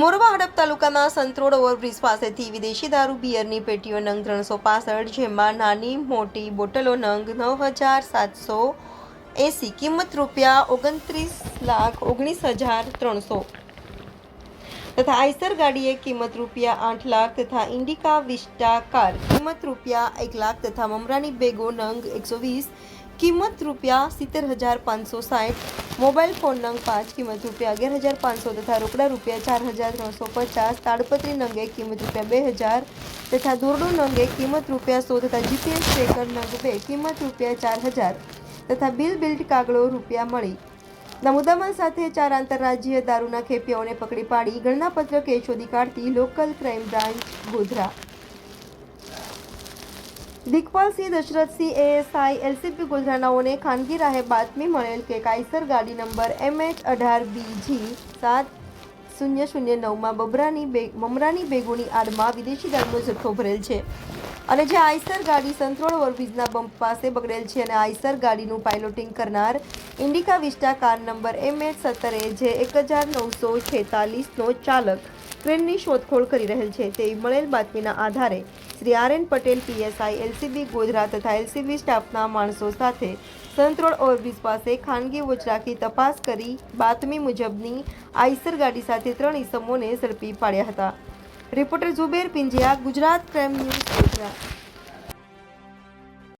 મોરવા હડપ તાલુકાના સંત્રોડ ઓવરબ્રિજ પાસેથી વિદેશી દારૂ, બિયરની પેટીઓ નંગ ત્રણસો પાસઠ, જેમાં નાની મોટી બોટલો નંગ નવ હજાર સાતસો એંસી, કિંમત રૂપિયા ઓગણત્રીસ લાખ ઓગણીસ હજાર ત્રણસો. તથા આઈસર ગાડીએ કિંમત રૂપિયા આઠ લાખ તથા ઇન્ડિકા વિસ્ટા કાર કિંમત રૂપિયા એક લાખ તથા મમરાની બેગો નંગ એકસો વીસ, કિંમત રૂપિયા સિત્તેર હજાર પાંચસો સાઠ મોબાઈલ ફોન નંગ પાંચ કિંમત રૂપિયા અગિયાર હજાર પાંચસો તથા રોકડા રૂપિયા ચાર હજાર ત્રણસો પચાસ, તાડપત્રી નંગે કિંમત રૂપિયા બે હજાર તથા દોરડો નંગે કિંમત રૂપિયા સો તથા જીપીએસ ટ્રેકર નંગ બે કિંમત રૂપિયા ચાર હજાર તથા બિલ બિલ્ટ કાગળો રૂપિયા મળી. ના સાથે ચાર આંતરરાજ્ય દારૂના ખેપિયાઓને પકડી પાડી ગણનાપત્ર કે શોધી કાઢતી local crime branch Godhra. Digpalsinh Dasharathsinh ASI LCP ગોધરાનાઓને ખાનગી રાહે બાતમી મળેલ કે કાયસર ગાડી નંબર એમએચ અઢાર બીજી સાત શૂન્ય શૂન્ય નવમાં બબરાની બેગ મમરાની બેગોની આડમાં વિદેશી દારૂનો જથ્થો ભરેલ છે. અને જે આઈસર ગાડી સંત્રોળ ઓવરબ્રિજના બમ્પ પાસે બગડેલ છે અને આઈસર ગાડીનું પાઇલોટિંગ કરનાર Indica Vista car number MH સત્તર એ જે એક હજાર નવસો છેતાલીસનો ચાલક ટ્રેનની શોધખોળ કરી રહેલ છે. તેવી મળેલ બાતમીના આધારે Shri R N Patel PSI LCB Godhra તથા એલસીબી સ્ટાફના માણસો સાથે સંત્રોળ ઓવરબ્રિજ પાસે ખાનગી વોચ રાખી તપાસ કરી બાતમી મુજબની આઈસર ગાડી સાથે ત્રણ ઇસમોને ઝડપી પાડ્યા હતા. Reporter Zuber Pinjiya, Gujarat crime news Godhra.